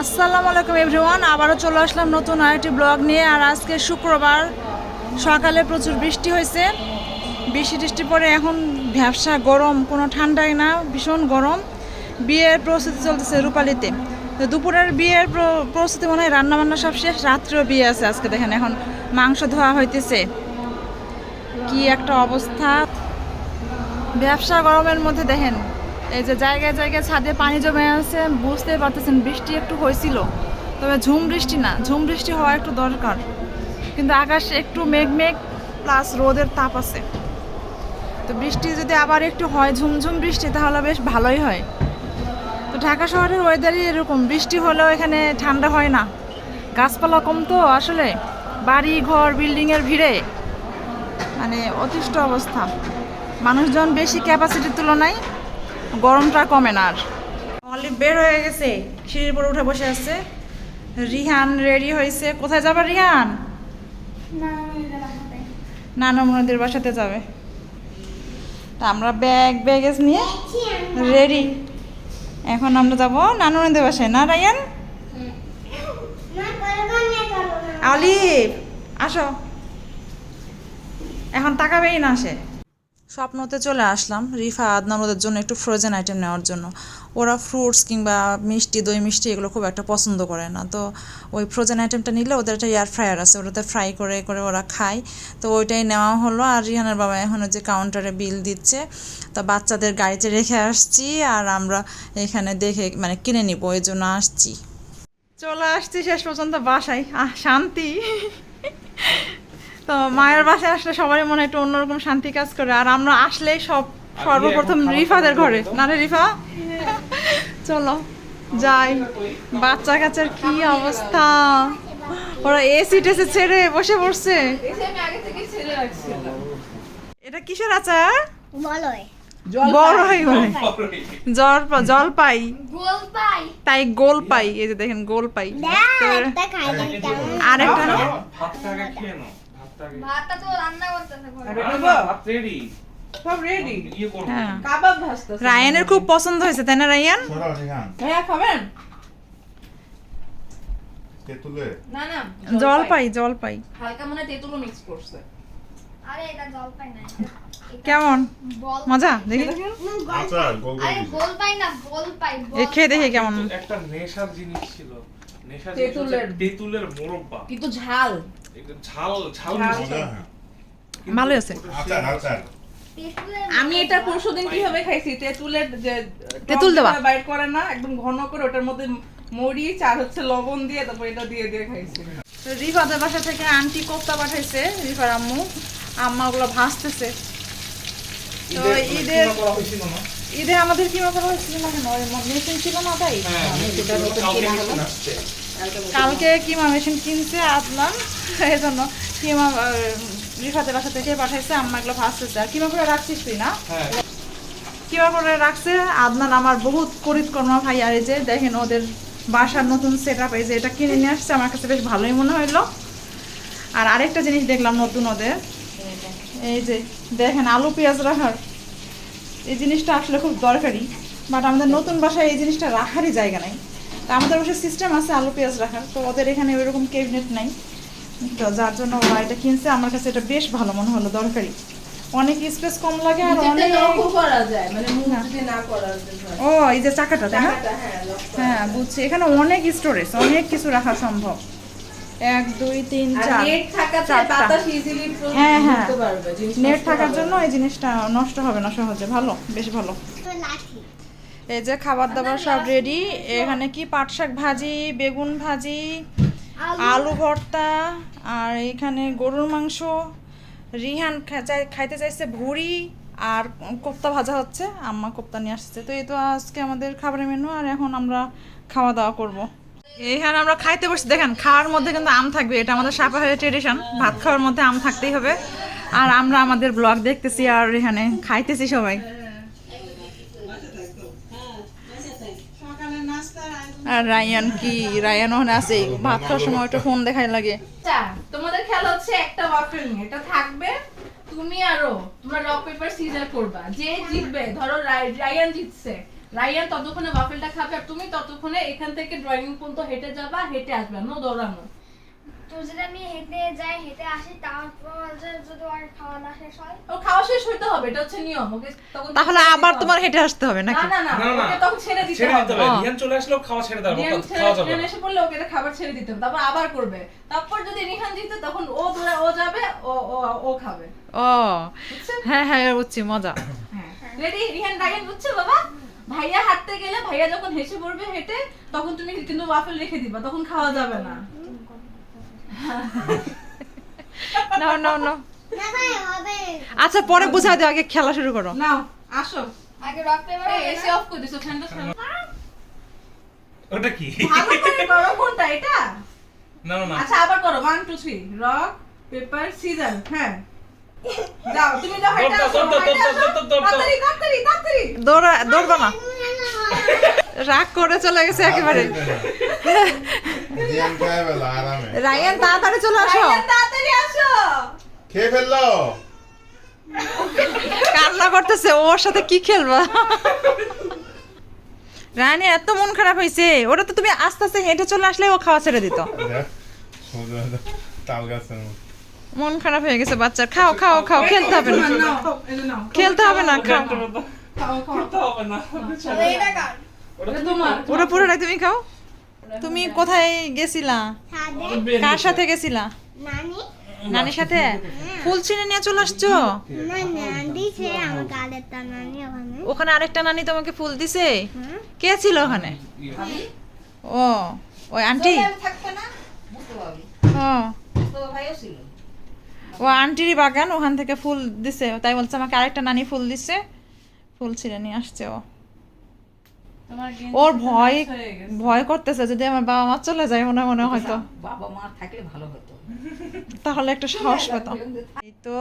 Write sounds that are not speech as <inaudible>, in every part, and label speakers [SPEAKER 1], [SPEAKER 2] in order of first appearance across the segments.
[SPEAKER 1] আসসালামু আলাইকুম এভরিওয়ান, আবারও চলে আসলাম নতুন আরেকটি ব্লগ নিয়ে, আর আজকে শুক্রবার, সকালে প্রচুর বৃষ্টি হয়েছে। বৃষ্টি টিষ্টি পরে এখন ভ্যাবসা গরম, কোনো ঠান্ডাই না, ভীষণ গরম। বিয়ের প্রস্তুতি চলতেছে রূপালিতে। তো দুপুরের বিয়ের প্রস্তুতি মনে হয় রান্নাবান্না সব শেষ, রাত্রেও বিয়ে আছে আজকে দেখেন, এখন মাংস ধোয়া হইতেছে। কি একটা অবস্থা। ব্যবসা গরমের মধ্যে দেখেন এই যে জায়গায় জায়গায় ছাদে পানি জমে আছে, বুঝতেই পারতেছেন, বৃষ্টি একটু হয়েছিল। তবে ঝুম বৃষ্টি না, ঝুম বৃষ্টি হওয়া একটু দরকার। কিন্তু আকাশ একটু মেঘ মেঘ প্লাস রোদের তাপ আছে। তো বৃষ্টি যদি আবার একটু হয় ঝুমঝুম বৃষ্টি, তাহলে বেশ ভালোই হয়। তো ঢাকা শহরের ওয়েদারই এরকম, বৃষ্টি হলেও এখানে ঠান্ডা হয় না। গাছপালা কম তো আসলে বাড়ি ঘর বিল্ডিংয়ের ভিড়ে। মানে অতিষ্ঠ অবস্থা। মানুষজন বেশি ক্যাপাসিটির তুলনায় গরমটা কমে না আর। অলিভ বের হয়ে গেছে, সিঁড়ির উপর উঠে বসে আছে। রিহান রেডি হয়েছে। কোথায় যাবে রিহান? নানা মনিদের বাসাতে যাবে। তা আমরা ব্যাগ, ব্যাগেজ নিয়ে রেডি। এখন আমরা যাব নানু মনিদের বাসায়। না, রায়ান? অলিভ আসো। এখন টাকা তাকাবেই না সে। স্বপ্নতে চলে আসলাম রিফা আদনান ওদের জন্য একটু ফ্রোজেন আইটেম নেওয়ার জন্য। ওরা ফ্রুটস কিংবা মিষ্টি, দই মিষ্টি এগুলো খুব একটা পছন্দ করে না। তো ওই ফ্রোজেন আইটেমটা নিলে ওদের একটা এয়ার ফ্রায়ার আছে, ওটাতে ফ্রাই করে করে ওরা খায়। তো ওইটাই নেওয়া হলো আর রিহানের বাবা এখন যে কাউন্টারে বিল দিচ্ছে। তো বাচ্চাদের গাড়িতে রেখে আসছি আর আমরা এখানে দেখে মানে কিনে নিব, ওই জন্য আসছি। চলে আসছি শেষ পর্যন্ত বাসায়। আহ, শান্তি। তো মায়ের বাসায় আসলে সবারই মনে হয় একটু অন্যরকম শান্তি কাজ করে। আর আমরা আসলেই সব সর্বপ্রথম রিফাদের ঘরে। না রে রিফা? চলো যাই। বাচ্চা কাচ্চার কি অবস্থা? ওরা এসি টেসে ছেড়ে বসে পড়ছে। এটা কিসের আচার? বড় জল জল পাই। তাই গোল পাই। এই যে দেখেন গোল পাই। আরেকটা
[SPEAKER 2] ভাতটা
[SPEAKER 3] তো রান্না করতেছে ঘরে।
[SPEAKER 2] রেডি
[SPEAKER 4] সব রেডি
[SPEAKER 2] ইয়ে
[SPEAKER 1] হ্যাঁ।
[SPEAKER 4] কাবাব ভাজতেছে।
[SPEAKER 1] রায়ানের খুব পছন্দ হয়েছে তাই না রায়ান?
[SPEAKER 5] সরাও
[SPEAKER 4] খাবেন?
[SPEAKER 5] তেঁতুলে?
[SPEAKER 4] না না।
[SPEAKER 1] জল পাই জল পাই।
[SPEAKER 4] হালকা মনে তেঁতুলও মিক্স করছে।
[SPEAKER 3] আরে এটা জল না
[SPEAKER 1] কেমন? মজা? দেখি।
[SPEAKER 5] আচার গোল গোল
[SPEAKER 3] গোল পাই না গোল পাই
[SPEAKER 1] এ খেয়ে দেখি কেমন।
[SPEAKER 2] একটা নেশার জিনিস ছিল। নেশার
[SPEAKER 4] তেঁতুলের।
[SPEAKER 2] তেঁতুলের মোরব্বা।
[SPEAKER 4] কিন্তু ঝাল।
[SPEAKER 2] একটু ঝাল ঝাল
[SPEAKER 1] ভালোই আছে।
[SPEAKER 5] আচার আচার
[SPEAKER 4] আমি এটা পরশুদিন কীভাবে খাইছি? তেঁতুলের যে
[SPEAKER 1] তেঁতুল দেওয়া?
[SPEAKER 4] বাইট করে না একদম ঘন করে ওটার মধ্যে মরিচ আর হচ্ছে লবণ দিয়ে তারপর এটা দিয়ে দিয়ে খাইছি।
[SPEAKER 1] রিফাদের বাসা থেকে আন্টি কোপ্তা পাঠাইছে রিফার আম্মু। আম্মা ওগুলো ভাজতেছে তো
[SPEAKER 2] হয়েছিল না?
[SPEAKER 1] ঈদে আমাদের কিমা করা হচ্ছিল না কেন? মেশিন ছিল না তাই?
[SPEAKER 2] হ্যাঁ, কালকে মেশিন আসছে।
[SPEAKER 1] কালকে কিমা মেশিন কিনছে আসলাম এই জন্য কিমা আহ, রিফাদের বাসা থেকে পাঠাইছে আম্মা এগুলো ভাজতেছে আর কিমা করে রাখছিস তুই না?
[SPEAKER 2] হ্যাঁ,
[SPEAKER 1] কিমা করে রাখছে আদনান আমার বহুত করিত কর্মা ভাই আর এই যে দেখেন ওদের বাসার নতুন সেট আপ এই যে এটা কিনে নিয়ে আসছে আমার কাছে বেশ ভালোই মনে হইল। আর আরেকটা জিনিস দেখলাম নতুন ওদের এই যে দেখেন আলু পেঁয়াজ রাখার। এই জিনিসটা আসলে খুব দরকারি বাট আমাদের নতুন বাসায় এই জিনিসটা রাখারই জায়গা নাই। তা আমাদের অবশ্য সিস্টেম আছে আলু পেঁয়াজ রাখার তো ওদের এখানে ওইরকম ক্যাবিনেট নাই। তো যার জন্য ওরা এটা কিনছে। আমার কাছে এটা বেশ ভালো মনে হলো দরকারি। অনেক স্পেস কম লাগে আর অনেক
[SPEAKER 4] যায়। মানে মুখ
[SPEAKER 1] না।
[SPEAKER 4] যদি না করা যায়
[SPEAKER 1] ও এই যে চাকাটা তাই না?
[SPEAKER 4] হ্যাঁ।
[SPEAKER 1] হ্যাঁ বুঝছি। এখানে অনেক স্টোরেজ অনেক কিছু রাখা সম্ভব। এক দুই তিন চার হ্যাঁ, হ্যাঁ। নেট
[SPEAKER 4] নষ্ট
[SPEAKER 1] থাকার
[SPEAKER 4] হবে
[SPEAKER 1] জন্য
[SPEAKER 4] না।
[SPEAKER 1] এই জিনিসটা নষ্ট হবে না সহজে। ভালো বেশ ভালো। এই যে খাবার দাবার সব রেডি এখানে কি পাট শাক ভাজি বেগুন ভাজি আলু। ভর্তা আর এখানে গরুর মাংস। রিহান খাইতে চাইছে ভুড়ি আর কোপ্তা ভাজা হচ্ছে। আম্মা কোপ্তা নিয়ে আসছে। তো এই তো আজকে আমাদের খাবারের মেনু আর এখন আমরা খাওয়া দাওয়া করব। এইখানে আমরা খাইতে বসছি। দেখেন খাওয়ার মধ্যে কিন্তু আম থাকবে। এটা আমাদের সাপাহারের ট্রেডিশন ভাত খাওয়ার মধ্যে আম থাকতেই হবে। আর আমরা আমাদের ব্লগ দেখতেছি আর এখানে খাইতেছি সবাই। আর রায়ান কি? রায়ান ওখানে আছে। ভাত খাওয়ার সময় একটা ফোন দেখাই লাগে।
[SPEAKER 4] আচ্ছা তোমাদের খেলা হচ্ছে একটা ওয়াফেল নিয়ে। এটা থাকবে তুমি আরও তোমরা রক পেপার সিজার করবা। যে জিতবে, ধরো রায়ান জিতছে। রায়ান ততক্ষণে ওয়াফেলটা খাবে আর তুমি ততক্ষণে এখান থেকে ড্রয়িং পর্যন্ত হেঁটে যাবা, হেঁটে আসবে। নো দৌড়ানো।
[SPEAKER 3] তো যদি আমি হেঁটে যাই হেঁটে আসি তারপর যদি আর খাওয়া না শেষ হয়?
[SPEAKER 4] ও খাওয়া শেষ হইতে হবে এটা হচ্ছে নিয়ম। ওকে তখন
[SPEAKER 1] তাহলে আবার তোমার হেঁটে আসতে হবে নাকি?
[SPEAKER 4] না না
[SPEAKER 2] না।
[SPEAKER 4] ওকে তখন ছেড়ে দিতে
[SPEAKER 2] ছেড়ে দিতে
[SPEAKER 4] হবে।
[SPEAKER 2] রিহান চলে আসলেও খাওয়া ছেড়ে
[SPEAKER 4] রিহান ছেড়ে-
[SPEAKER 2] খাওয়া যাবে
[SPEAKER 4] রিহান এসে পড়লে ওকে এটা খাবার ছেড়ে দিতে হবে তারপর আবার করবে। তারপর যদি রিহান জিতে তখন ও ধরে ও যাবে ও ও ও খাবে।
[SPEAKER 1] ও হ্যাঁ হ্যাঁ বুঝছি মজা।
[SPEAKER 4] হ্যাঁ। রেডি রিহান রাইয়ান বুঝছ বাবা? ভাইয়া হাঁটতে গেলে ভাইয়া যখন হেসে পড়বে হেঁটে তখন তুমি কিন্তু ওয়াফেল রেখে দিবা তখন খাওয়া যাবে না।
[SPEAKER 1] নাও নাও নাও
[SPEAKER 3] না ভাই হবে
[SPEAKER 1] আচ্ছা পরে বুঝাই দিও আগে খেলা শুরু করো।
[SPEAKER 4] নাও আসো।
[SPEAKER 3] আগে রক পেপার
[SPEAKER 4] এসি অফ করে দিছো ফ্যানটা চালাও।
[SPEAKER 2] ওটা কি?
[SPEAKER 4] ভালো করে করো কোনটা এটা?
[SPEAKER 2] না না
[SPEAKER 4] আচ্ছা আবার করো one two three rock paper scissor হ্যাঁ। যাও তুমি যাও। তাড়াতাড়ি তাড়াতাড়ি তাড়াতাড়ি।
[SPEAKER 1] দৌড়া দৌড়বা না। রাগ করে চলে গেছে একেবারে। রায়ান তাড়াতাড়ি চলে আসো।
[SPEAKER 4] তাড়াতাড়ি আসো।
[SPEAKER 5] খেয়ে ফেলল?
[SPEAKER 1] কান্না করতেছে ওর সাথে কি খেলবা? রানী এত মন খারাপ হয়েছে ওটা তো তুমি আস্তে আস্তে হেঁটে চলে আসলে ও খাওয়া ছেড়ে দিত। মন খারাপ হয়ে গেছে বাচ্চার। খাও খাও খাও খেলতে হবে না। খেলতে হবে না খাও। ওটা পুরোটাই তুমি খাও। তুমি কোথায় গেছিলা? কার সাথে গেছিলা?
[SPEAKER 3] নানি।
[SPEAKER 1] নানির সাথে? ফুল ছিনে নিয়ে চলে আসছো?
[SPEAKER 3] ওখানে।
[SPEAKER 1] আরেকটা নানি তোমাকে ফুল দিছে? কে ছিল ওখানে? ও ওই আন্টি? ও।
[SPEAKER 4] তো ভাইও ছিল।
[SPEAKER 1] ও আন্টিরই বাগান ওখান থেকে ফুল দিছে। তাই বলছে আমাকে আরেকটা নানি ফুল দিছে। ফুল ছিঁড়ে নিয়ে আসছে ও। ওর ভয় ভয় করতেছে যদি আমার বাবা মা চলে যায় মনে মনে হয়তো।
[SPEAKER 6] বাবা মা থাকলে ভালো হতো।
[SPEAKER 1] তাহলে একটা সাহস <laughs> পেতাম। এই তো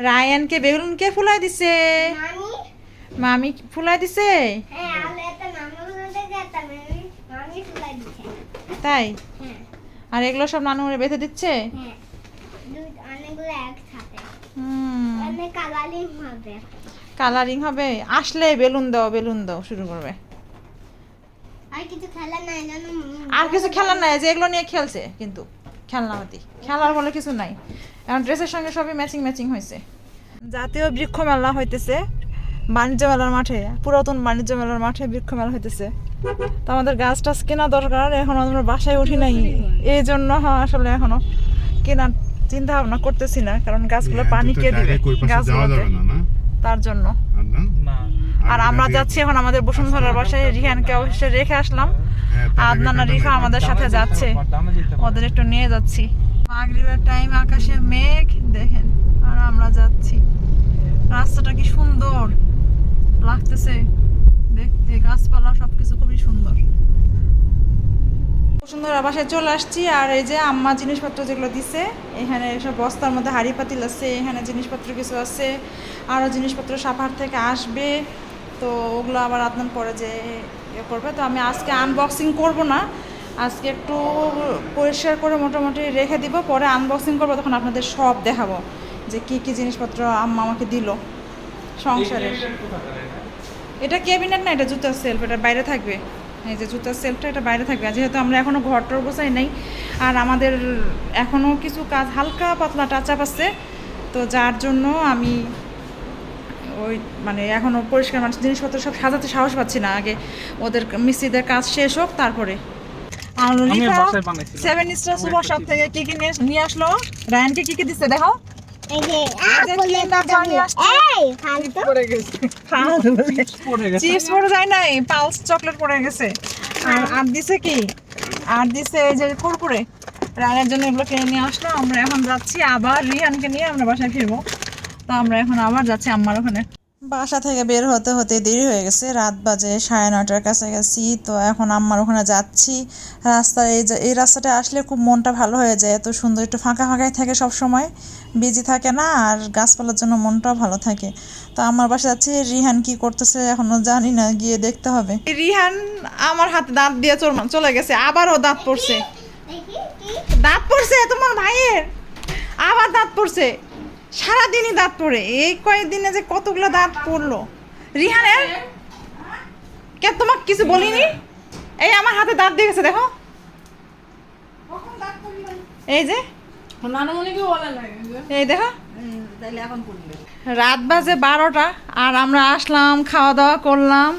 [SPEAKER 1] রায়ানকে বেলুন কে ফুলাই দিছে। মামি? ফুলাই দিছে?
[SPEAKER 3] হ্যাঁ ফুলাই দিছে।
[SPEAKER 1] তাই?
[SPEAKER 3] হ্যাঁ।
[SPEAKER 1] আর এগুলো সব নানু বেঁধে দিচ্ছে?
[SPEAKER 3] হ্যাঁ। দুই অনেকগুলো একসাথে।
[SPEAKER 1] হুম।
[SPEAKER 3] অনেক কালারিং হবে।
[SPEAKER 1] কালারিং হবে? আসলে বেলুন দাও বেলুন দাও শুরু করবে।
[SPEAKER 3] আর কিছু
[SPEAKER 1] খেলার নাই যে এগুলো নিয়ে খেলছে কিন্তু খেলনাপাতি। খেলার বলে কিছু নাই। এখন ড্রেসের সঙ্গে সবই ম্যাচিং ম্যাচিং হয়েছে। জাতীয় বৃক্ষ মেলা হইতেছে বাণিজ্য মেলার মাঠে পুরাতন বাণিজ্য মেলার মাঠে বৃক্ষ মেলা হইতেছে। তো আমাদের গাছ টাছ কেনা দরকার এখন আমরা বাসায় উঠি নাই। এই জন্য হ্যাঁ, আসলে এখনও কেনার চিন্তা ভাবনা করতেছি না কারণ গাছগুলো পানি কে দিবে?
[SPEAKER 5] না
[SPEAKER 1] তার জন্য। আর আমরা যাচ্ছি এখন আমাদের বসুন্ধরার বাসায় রিহানকে অবশ্যই রেখে আসলাম।
[SPEAKER 5] হ্যাঁ,
[SPEAKER 1] আদনান আর
[SPEAKER 5] টানা
[SPEAKER 1] রিফা আমাদের সাথে যাচ্ছে। ওদের একটু নিয়ে যাচ্ছি। মাগরিবের টাইম আকাশে মেঘ দেখেন আর আমরা যাচ্ছি। রাস্তাটা কি সুন্দর। লাগতেছে। দেখতে গাছপালা সবকিছু খুবই সুন্দর। বসুন্ধরা বাসায় চলে আসছি আর এই যে আম্মা জিনিসপত্র যেগুলো দিছে এখানে সব বস্তার মধ্যে হাড়ি পাতিল আছে এখানে জিনিসপত্র কিছু আছে আরও জিনিসপত্র সাফার থেকে আসবে। তো ওগুলো আবার আদনান পরে যে ইয়ে করবে। তো আমি আজকে আনবক্সিং করব না। আজকে একটু পরিষ্কার করে মোটামুটি রেখে দিব পরে আনবক্সিং করব তখন আপনাদের সব দেখাবো যে কি কি জিনিসপত্র আম্মা আমাকে দিল সংসারের
[SPEAKER 2] এটা?
[SPEAKER 1] ক্যাবিনেট না এটা জুতার সেলফ এটা বাইরে থাকবে। এই যে জুতার সেলফটা এটা বাইরে থাকবে। যেহেতু আমরা এখনও ঘরটর বসাই নাই আর আমাদের এখনও কিছু কাজ হালকা পাতলা টাচ আপ আছে তো যার জন্য আমি ওই মানে এখনও পরিষ্কার মানুষ জিনিসপত্র সব সাজাতে সাহস পাচ্ছি না। আগে ওদের মিস্ত্রিদের কাজ শেষ হোক তারপরে। সেভেন স্টার সুপার শপ থেকে কি কি নিয়ে- আসলো? রায়ানকে কি কি দিচ্ছে দেখো চিপস পড়ে যায় নাই পালস চকলেট পড়ে গেছে। আর আর দিছে কি? আর দিছে এই যে কুরকুরে। রানের জন্য এগুলো কিনে নিয়ে আসলো। আমরা এখন যাচ্ছি আবার রিহানকে নিয়ে আমরা বাসায় ফিরবো। তো আমরা এখন আবার যাচ্ছি আম্মার ওখানে। বাসা থেকে বের হতে হতে দেরি হয়ে গেছে রাত বাজে সাড়ে নটার কাছাকাছি তো এখন আম্মার ওখানে যাচ্ছি। রাস্তার এই যে এই রাস্তাটা আসলে খুব মনটা ভালো হয়ে যায় এত সুন্দর একটু ফাঁকা ফাঁকাই থাকে সব সময় বিজি থাকে না আর গাছপালার জন্য মনটাও ভালো থাকে। তো আমার বাসা যাচ্ছি রিহান কি করতেছে এখনও জানি না গিয়ে দেখতে হবে। রিহান আমার হাতে দাঁত দিয়ে চল- চলে গেছে আবারও দাঁত পড়ছে। দাঁত পড়ছে তোমার ভাইয়ের আবার দাঁত পড়ছে। সারাদিনই দাঁত পড়ে। এই কয়েকদিনে যে কতগুলো দাঁত পড়ল। রিহানের? কে তোমাকে কিছু বলিনি? এই আমার হাতে দাঁত দিয়ে গেছে দেখো। এই যে। এই দেখো। রাত বাজে বারোটা আর আমরা আসলাম খাওয়া দাওয়া করলাম।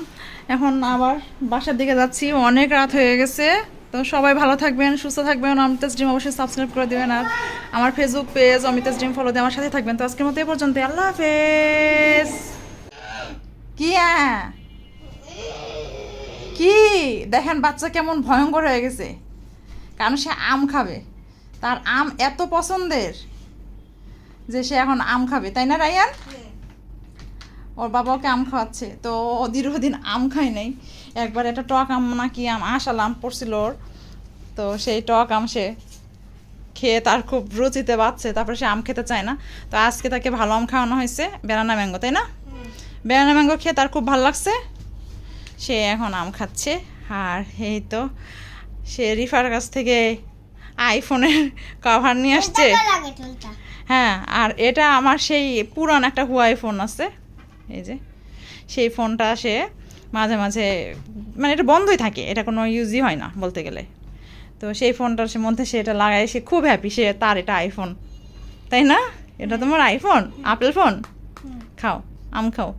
[SPEAKER 1] এখন আবার বাসার দিকে যাচ্ছি অনেক রাত হয়ে গেছে। তো সবাই ভালো থাকবেন, সুস্থ থাকবেন। অমিতাজ ড্রিম অবশ্যই সাবস্ক্রাইব করে দেবেন আর আমার Facebook page Amitaj dream follow দিয়ে আমার সাথে থাকবেন। তো আজকের মতো এই পর্যন্ত আল্লাহ হাফেজ। কি হ্যাঁ? কি? দেখেন, বাচ্চা কেমন ভয়ঙ্কর হয়ে গেছে। কারণ সে আম খাবে। তার আম এত পছন্দের যে সে এখন আম খাবে। তাই না, রায়ান? ওর বাবা ওকে আম খাওয়াচ্ছে। তো ও দীর্ঘদিন আম খায় নাই। একবার একটা টক আম নাকি আম আশাল আম পড়ছিল ওর। তো সেই টক আম সে খেয়ে তার খুব রুচিতে বাচ্ছে। তারপরে সে আম খেতে চায় না। তো আজকে তাকে ভালো আম খাওয়ানো হয়েছে বেনানা ম্যাঙ্গো তাই না? বেনানা ম্যাঙ্গো খেয়ে তার খুব ভালো লাগছে। সে এখন আম খাচ্ছে। আর এই তো সে রিফার কাছ থেকে আইফোনের কভার নিয়ে আসছে। হ্যাঁ আর এটা আমার সেই পুরান একটা হুয়াই ফোন আছে। এই যে সেই ফোনটা সে মাঝে মাঝে মানে এটা বন্ধই থাকে এটা কোনো ইউজই হয় না বলতে গেলে। তো সেই ফোনটার সে মধ্যে সে এটা লাগায় সে খুব হ্যাপি সে তার এটা আইফোন তাই না? এটা তোমার আইফোন আপেল ফোন খাও আম খাও।